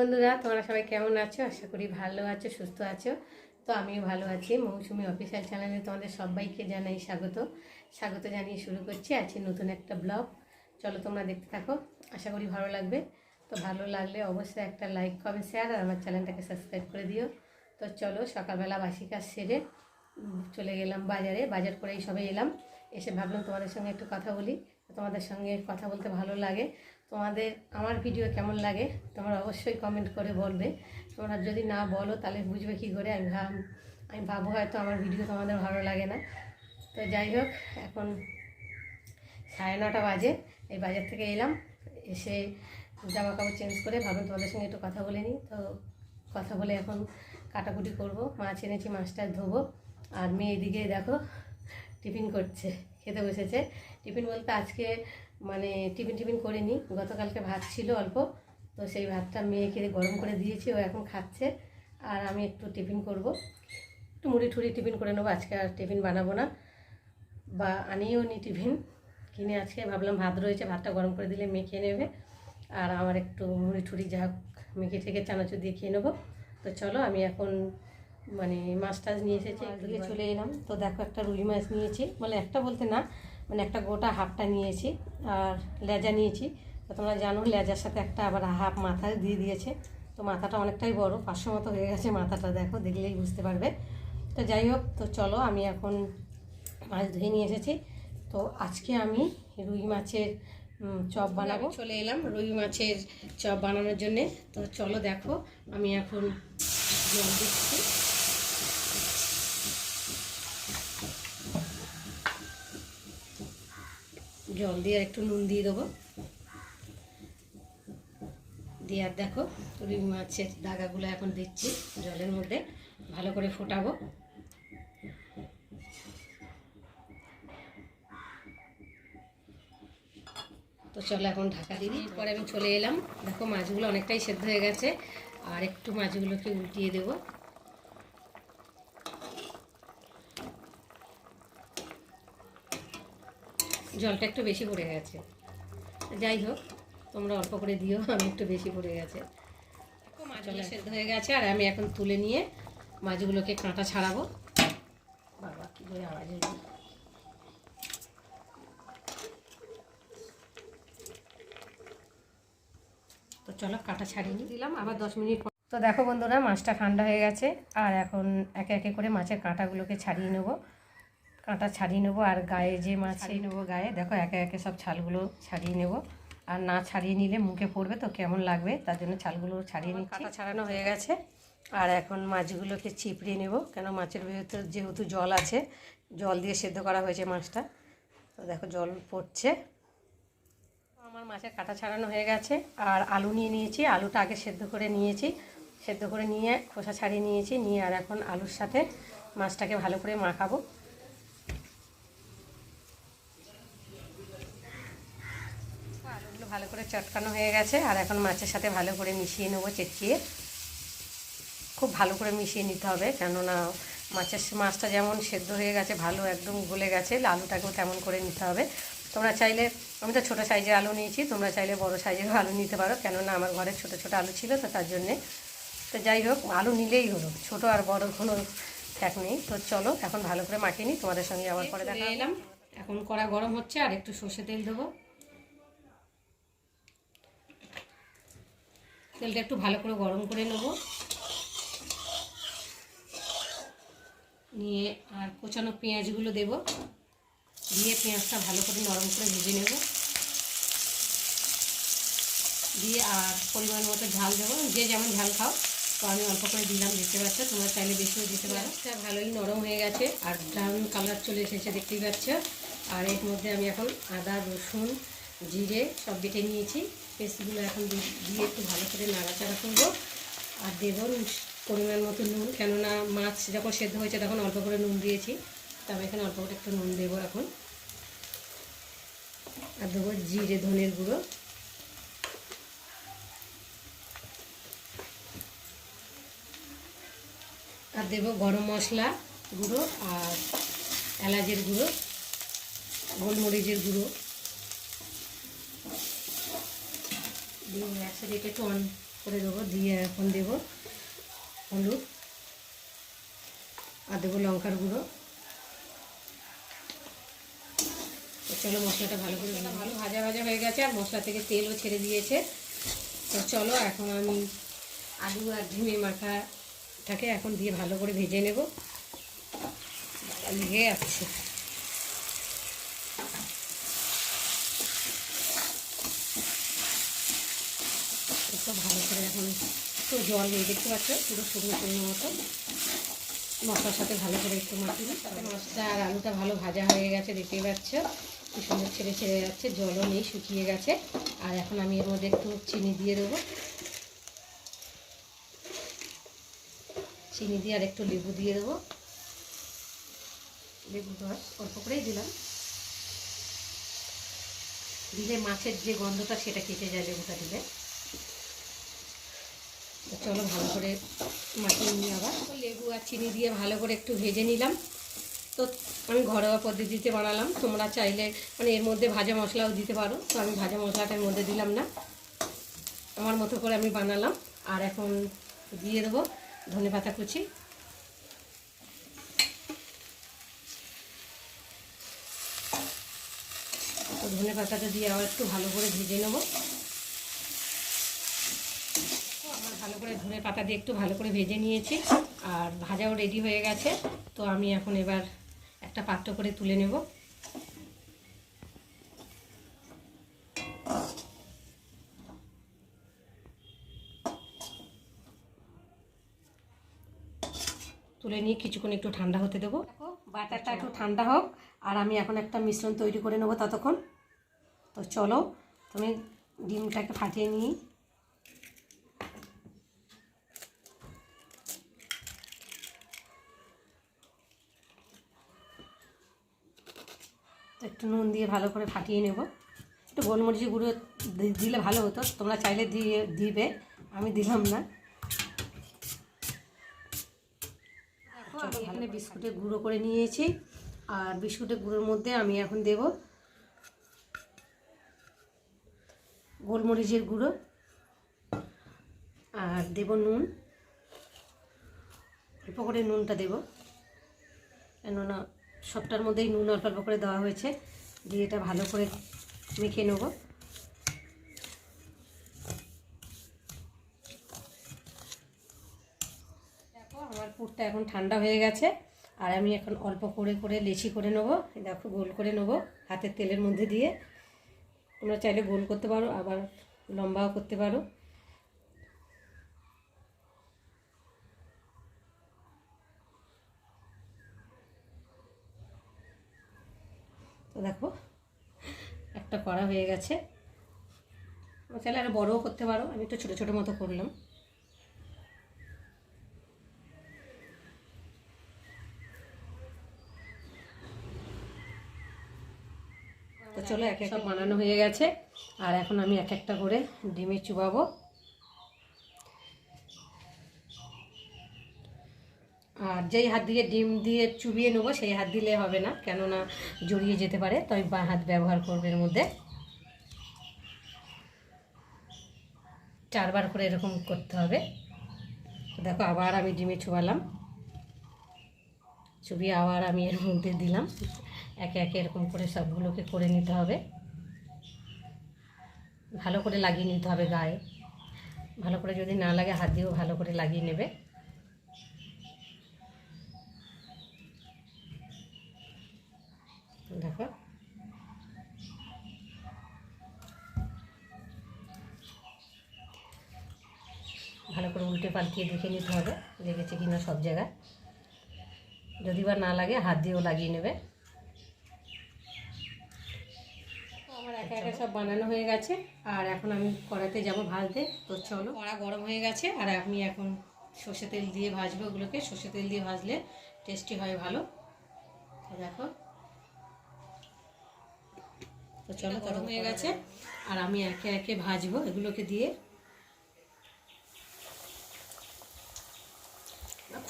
বন্ধুরা, তোমরা সবাই কেমন আছো? আশা করি ভালো আছো, সুস্থ আছো। তো আমিও ভালো আছি। মৌসুমি অফিসিয়াল চ্যানেলে তোমাদের সবাইকে জানাই স্বাগত। স্বাগত জানিয়ে শুরু করছি আজকে নতুন একটা ব্লগ। চলো তোমরা দেখতে থাকো। আশা করি ভালো লাগবে। তো ভালো লাগলে অবশ্যই একটা লাইক, কমেন্ট, শেয়ার আর আমার চ্যানেলটাকে সাবস্ক্রাইব করে দিও। তো চলো সকালবেলা বাসি কাজ সেরে চলে গেলাম বাজারে। বাজার করেই সবাই এলাম। এসে ভাবলাম তোমাদের সঙ্গে একটু কথা বলি। তোমাদের সঙ্গে কথা বলতে ভালো লাগে। তোমাদের আমার ভিডিও কেমন লাগে, তোমরা অবশ্যই কমেন্ট করে বলবে। তোমরা যদি না বলো, তাহলে বুঝবে কী করে? আমি ভাব, আমি ভাবো হয়তো আমার ভিডিও তোমাদের ভালো লাগে না। তো যাই হোক, এখন সাড়ে নটা বাজে, এই বাজার থেকে এলাম। এসে জামা কাপড় চেঞ্জ করে ভাবলাম তোমাদের সঙ্গে একটু কথা বলে নিই। তো কথা বলে এখন কাটাকুটি করব। মাছ এনেছি মাছটা ধোবো। আর মেয়ে এদিকে দেখো, টিফিন করছে, খেতে বসেছে। টিফিন বলতে আজকে মানে টিফিন টিফিন করিনি গতকালকে ভাত ছিল অল্প তো সেই ভাতটা মেয়েকে গরম করে দিয়েছি ও এখন খাচ্ছে আর আমি একটু টিফিন করব। একটু মুড়ি ঠুড়ি টিফিন করে নেব আজকে আর টিফিন বানাবো না। বা আনিও নি টিফিন কিনে আজকে ভাবলাম ভাত রয়েছে ভাতটা গরম করে দিলে মেখে নেবে আর আমার একটু মুড়ি ঠুড়ি যা হোক মেখে থেকে চানাচুর দিয়ে খেয়ে নেব। তো চলো আমি এখন মানে মাছ টাছ নিয়ে এসেছি এদিকে চলে এলাম। তো দেখো একটা রুই মাছ নিয়েছি মানে একটা বলতে না মানে একটা গোটা হাফটা নিয়েছি আর লেজা নিয়েছি। তো তোমরা জানো লেজার সাথে একটা আবার হাফ মাথা দিয়ে দিয়েছে। তো মাথাটা অনেকটাই বড় পাঁচশো মতো হয়ে গেছে মাথাটা দেখো দেখলেই বুঝতে পারবে। তো যাই হোক তো চলো আমি এখন মাছ ধুয়ে নিয়ে এসেছি। তো আজকে আমি রুই মাছের চপ বানাবো। চলে এলাম রুই মাছের চপ বানানোর জন্যে। তো চলো দেখো আমি এখন জল দিচ্ছি। জল দিয়ে একটু নুন দিয়ে দেবো। দিয়ে আর দেখো, রুই মাছের দাগাগুলো এখন দিচ্ছি জলের মধ্যে, ভালো করে ফোটাবো। তো চলো এখন ঢাকা দিয়ে দিই, পরে আমি চলে এলাম। দেখো মাছগুলো অনেকটাই সেদ্ধ হয়ে গেছে, আর একটু মাছগুলোকে উল্টিয়ে দেবো। জলটা একটু বেশি পড়ে গেছে। যাই হোক তোমরা অল্প করে দিও আমি একটু বেশি পড়ে গেছে। মাছগুলো সেদ্ধ হয়ে গেছে আর আমি এখন তুলে নিয়ে মাছগুলোকে কাঁটা ছাড়াবো। বাবা কী করে আওয়াজ হলো? তো চলো কাটা ছাড়িয়ে দিলাম আবার দশ মিনিট পর- তো দেখো বন্ধুরা মাছটা ঠান্ডা হয়ে গেছে আর এখন একে একে করে মাছের কাঁটাগুলোকে ছাড়িয়ে নেব। কাঁটা ছাড়িয়ে নেব আর গায়ে যে মাছ ছাড়িয়ে নেব। গায়ে দেখো একে একে সব ছালগুলো ছাড়িয়ে নেব। আর না ছাড়িয়ে নিলে মুখে পড়বে তো কেমন লাগবে? তার জন্য ছালগুলো ছাড়িয়ে নিচ্ছি। কাঁটা ছাড়ানো হয়ে গেছে। আর এখন মাছগুলোকে চিপড়িয়ে নেব কেন মাছের ভেতর যেহেতু জল আছে জল দিয়ে সেদ্ধ করা হয়েছে মাছটা। তো দেখো জল পড়ছে। আমার মাছের কাঁটা ছাড়ানো হয়ে গেছে। আর আলু নিয়ে নিয়েছি আলুটা আগে সেদ্ধ করে নিয়েছি। সেদ্ধ করে নিয়ে খোসা ছাড়িয়ে নিয়েছি নিয়ে আর এখন আলুর সাথে মাছটাকে ভালো করে মাখাবো আলুগুলো ভালো করে চটকানো হয়ে গেছে আর এখন মাছের সাথে ভালো করে মিশিয়ে নেব চেঁচিয়ে। খুব ভালো করে মিশিয়ে নিতে হবে কেননা মাছের মাছটা যেমন সেদ্ধ হয়ে গেছে ভালো একদম গলে গেছে আলুটাকেও তেমন করে নিতে হবে। তোমরা চাইলে আমি তো ছোটো সাইজের আলু নিয়েছি তোমরা চাইলে বড় সাইজেরও আলু নিতে পারো কেননা আমার ঘরে ছোটো ছোটো আলু ছিল তো তার জন্যে। তো যাই হোক আলু নিলেই হলো ছোটো আর বড় কোনো ঠেক নেই। তো চলো এখন ভালো করে মাখিয়ে নিই তোমাদের সঙ্গে আবার পরে দেখা এলাম। এখন কড়া গরম হচ্ছে আর একটু সর্ষে তেল দেবো। তেলটা একটু ভালো করে গরম করে নেব। নিয়ে আর কোচানো পেঁয়াজগুলো দেব। দিয়ে পেঁয়াজটা ভালো করে নরম করে ভেজে নেব। দিয়ে আর পরিমাণ মতো ঝাল দেবো। যে যেমন ঝাল খাও তো আমি অল্প করে দিলাম দেখতে পাচ্ছ? তোমরা চাইলে বেশিও দিতে পারো। এটা ভালোই নরম হয়ে গেছে। আর ব্রাউন কালার চলে এসেছে দেখতেই পাচ্ছ? আর এর মধ্যে আমি এখন আদা রসুন জিরে সব বেটে নিয়েছি। পেস্টগুলো এখন দিয়ে একটু ভালো করে নাড়াচাড়া করব। আর দেবো পরিমাণ মতো নুন। কেননা মাছ যখন সেদ্ধ হয়েছে তখন অল্প করে নুন দিয়েছি। তবে এখানে অল্প করে একটু নুন দেবো এখন। আর দেবো জিরে, ধনের গুঁড়ো। আর দেবো গরম মশলা গুঁড়ো আর এলাচের গুঁড়ো, গোলমরিচের গুঁড়ো। দিয়ে একসাথে এটা একটু অন করে দেবো, দিয়ে এখন দেবো হলুদ আর দেবো লঙ্কার গুঁড়ো। চলো মশলাটা ভালো করে ভালো ভাজা ভাজা হয়ে গেছে আর মশলা থেকে তেলও ছেড়ে দিয়েছে। তো চলো এখন আমি আলু আর ঝিমে মাখাটাকে এখন দিয়ে ভালো করে ভেজে নেব। লেগে যাচ্ছে একটু ভালো করে এখন একটু জল দিয়ে, দেখতে পাচ্ছ পুরো শুকনো শুকনো মতো। মশলার সাথে ভালো করে একটু মাখিয়ে তাতে মশলা আর আলুটা ভালো ভাজা হয়ে গেছে, দেখতেই পাচ্ছ? কি সুন্দর ছেড়ে ছেড়ে যাচ্ছে, জলও নেই, শুকিয়ে গেছে। আর এখন আমি এর মধ্যে একটু চিনি দিয়ে দেবো। চিনি দিয়ে আর একটু লেবু দিয়ে দেবো। লেবু রস অল্প করেই দিলাম। দিলে মাছের যে গন্ধটা, সেটা কেটে যায় লেবুটা দিলে। চলো ভালো করে মাখিয়ে নিই আবার। লেবু আর চিনি দিয়ে ভালো করে একটু ভেজে নিলাম। তো আমি ঘরোয়া পদ্ধতিতে বানালাম। তোমরা চাইলে মানে এর মধ্যে ভাজা মশলাও দিতে পারো। তো আমি ভাজা মশলাটা এর মধ্যে দিলাম না। আমার মতো করে আমি বানালাম। আর এখন দিয়ে দেবো ধনে পাতা কুচি। তো ধনে পাতাটা দিয়ে আবার একটু ভালো করে ভেজে নেব তো আমার ভালো করে ধনে পাতা দিয়ে একটু ভালো করে ভেজে নিয়েছি। আর ভাজাও রেডি হয়ে গেছে। তো আমি এখন এবার একটা পাত্র করে তুলে নেব। তুলে নিয়ে কিছুক্ষণ একটু ঠান্ডা হতে দেবো। বাটারটা একটু ঠান্ডা হোক, আর আমি এখন একটা মিশ্রণ তৈরি করে নেব ততক্ষণ। তো চলো, তুমি ডিমটাকে ফাটিয়ে নিই একটু নুন দিয়ে ভালো করে ফাটিয়ে নেব। একটু গোলমরিচি গুঁড়ো দিলে ভালো হতো। তোমরা চাইলে দিয়ে দিবে। আমি দিলাম না। দেখো আমি এখানে বিস্কুটের গুঁড়ো করে নিয়েছি। আর বিস্কুটের গুঁড়োর মধ্যে আমি এখন দেব গোলমরিচের গুঁড়ো। আর দেব নুন। অল্প করে নুনটা দেব। কেননা সবটার মধ্যেই নুন অল্প অল্প করে দেওয়া হয়েছে। দিয়ে এটা ভালো করে মেখে নেব। দেখো, আমার পুরটা এখন ঠান্ডা হয়ে গেছে। আর আমি এখন অল্প করে করে লেচি করে নেব। দেখো, গোল করে নেব হাতের তেলের মধ্যে দিয়ে। তোমরা চাইলে গোল করতে পারো, আবার লম্বাও করতে পারো। তো দেখো একটা করা হয়ে গেছে। চাইলে আরও বড়ও করতে পারো আমি একটু ছোটো ছোটো মতো করলাম। তো চলো এক এক বানানো হয়ে গেছে। আর এখন আমি এক একটা করে ডিমে চুবাবো। আর যেই হাত দিয়ে ডিম দিয়ে চুবিয়ে নেব, সেই হাত দিলে হবে না, কেননা জড়িয়ে যেতে পারে তো আমি বাঁ হাত ব্যবহার করব এর মধ্যে। চারবার করে এরকম করতে হবে। দেখো, আবার আমি ডিমে চুবালাম। চুবিয়ে আবার আমি এর মধ্যে দিলাম। একে একে এরকম করে সবগুলোকে করে নিতে হবে। ভালো করে লাগিয়ে নিতে হবে গায়ে। ভালো করে যদি না লাগে, হাত দিয়েও ভালো করে লাগিয়ে নেবে দেখো ভালো করে উল্টে পাল্টিয়ে দেখে নিতে হবে লেগেছে কি না সব জায়গায়। যদি বা না লাগে হাত দিয়েও লাগিয়ে নেবে। আমার একা একা সব বানানো হয়ে গেছে আর এখন আমি কড়াতে যাব ভাজতে। তো চলো। কড়া গরম হয়ে গেছে আর আমি এখন সর্ষে তেল দিয়ে ভাজবো ওগুলোকে। সর্ষে তেল দিয়ে ভাজলে টেস্টি হয় ভালো। তো দেখো। তো চলো গরম হয়ে গেছে আর আমি একে একে ভাজবো এগুলোকে দিয়ে।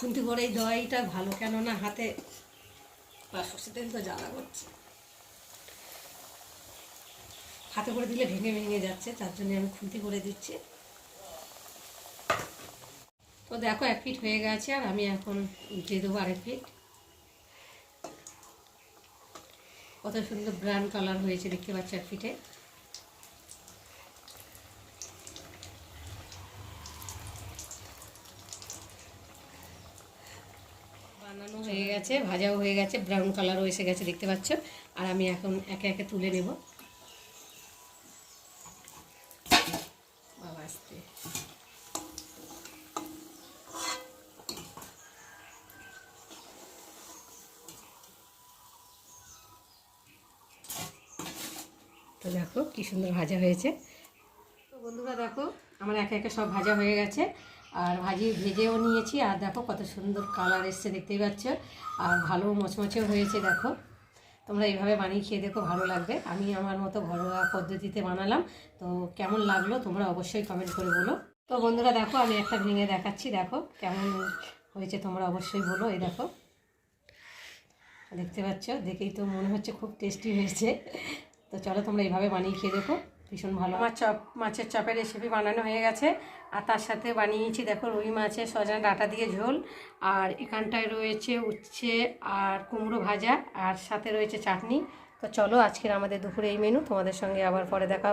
খুন্তি করে এই দইটা ভালো, কেননা হাতে বা সর্ষে তেল তো জ্বালা করছে। হাতে করে দিলে ভেঙে ভেঙে যাচ্ছে, তার জন্য আমি খুন্তি করে দিচ্ছি। তো দেখো, এক ফিট হয়ে গেছে, আর আমি এখন দিয়ে দেবো আরেক ফিট। কত সুন্দর ব্রাউন কালার হয়েছে, দেখতে পাচ্ছি এক ফিটে বানানো হয়ে গেছে ভাজাও হয়ে গেছে ব্রাউন কালারও এসে গেছে, দেখতে পাচ্ছ? আর আমি এখন একে একে তুলে নেব। তো দেখো কি সুন্দর ভাজা হয়েছে। তো বন্ধুরা দেখো, আমার একে একে সব ভাজা হয়ে গেছে। আর ভাজি ভেজেও নিয়েছি, আর দেখো কত সুন্দর কালার এসছে, দেখতেই পাচ্ছ? আর ভালো মচমচেও হয়েছে, দেখো। তোমরা এইভাবে বানিয়ে খেয়ে দেখো, ভালো লাগবে। আমি আমার মতো ঘরোয়া পদ্ধতিতে বানালাম, তো কেমন লাগল তোমরা অবশ্যই কমেন্ট করে বলো। তো বন্ধুরা, দেখো, আমি একটা ভেঙে দেখাচ্ছি, দেখো কেমন হয়েছে, তোমরা অবশ্যই বলো, এই দেখো। দেখতে পাচ্ছ? দেখেই তো মনে হচ্ছে খুব টেস্টি হয়েছে। তো চলো তোমরা এইভাবে বানিয়ে খেয়ে দেখো। ভীষণ ভালো। আমার চপ, মাছের চপের রেসিপি বানানো হয়ে গেছে। আর তার সাথে বানিয়েছি, দেখো রুই মাছের সজনা ডাটা দিয়ে ঝোল। আর এখানটায় রয়েছে উচ্ছে আর কুমড়ো ভাজা, আর সাথে রয়েছে চাটনি। তো চলো আজকের আমাদের দুপুরে এই মেনু তোমাদের সঙ্গে আবার পরে দেখা